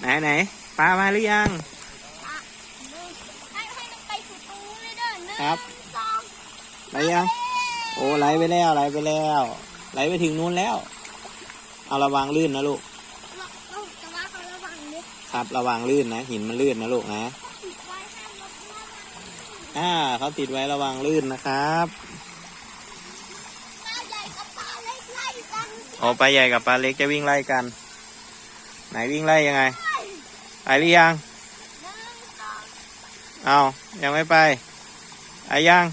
ไหนไหนปลามาหรือยังอะหนึ่งให้ให้มันไปสุดตรงนู้นเลยเด้อหนึ่งครับ สองไหลยัง โอ้ไหลไปแล้วไหลไปแล้วไหลไปถึงนู้นแล้ว เอาระวังลื่นนะลูก เราเราจะว่าเขาระวังนิดครับ ระวังลื่นนะ หินมันลื่นนะลูกนะ ติดไว้ห้ามรถหน้าอ่าเขาติดไว้ระวังลื่นนะครับปลาใหญ่กับปลาเล็กไล่กัน โอ้ปลาใหญ่กับปลาเล็กจะวิ่งไล่กัน ไหนวิ่งไล่ยังไง ไปหรือยังหนึ่งสองเอายังไม่ไปไปยัง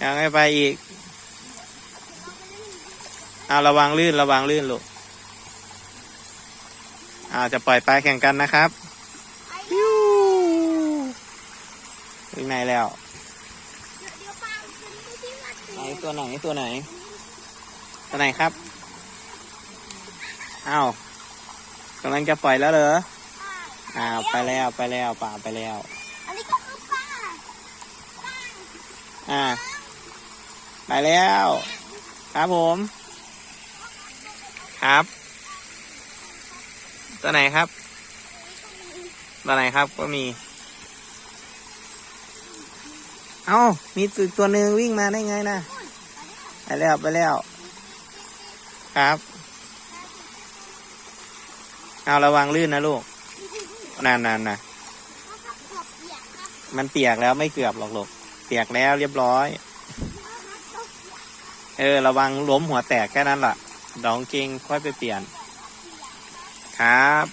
ยังไม่ไปอีก เอาระวังลื่นระวังลื่นลูกเอาจะปล่อยปลาแข่งกันนะครับไอ้ฟิววิ่งไหนแล้วเดี๋ยวเดี๋ยวปลาขึ้นไปที่วัดไหนตัวไหนตัวไหน ตัวไหนครับ อ้าว กำลังจะปล่อยแล้วเหรออ้าวไปแล้วไปแล้วป่าไปแล้ว อันนี้ก็คือปลาปลาอ่า ไปแล้ว ครับผม ครับ ตัวไหนครับ ตัวไหนครับก็มี เอ้า มีตัวตัวหนึ่งวิ่งมาได้ไงนะไปแล้วไปแล้ว ครับ เอาระวังลื่นนะลูกนานนานนะมันเปียกแล้วไม่เกือบหรอกลูกเปียกแล้วเรียบร้อย เออ ระวังล้มหัวแตกแค่นั้นล่ะดองเกงค่อยไปเปลี่ยน ครับ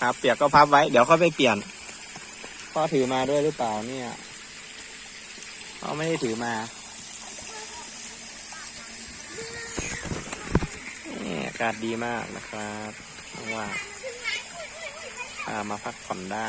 ครับ เปียกก็พับไว้ เดี๋ยวค่อยไปเปลี่ยนพ่อถือมาด้วยหรือเปล่าเนี่ยพ่อไม่ได้ถือมาากาศดีมากนะครับว่างๆพามาพักผ่อนได้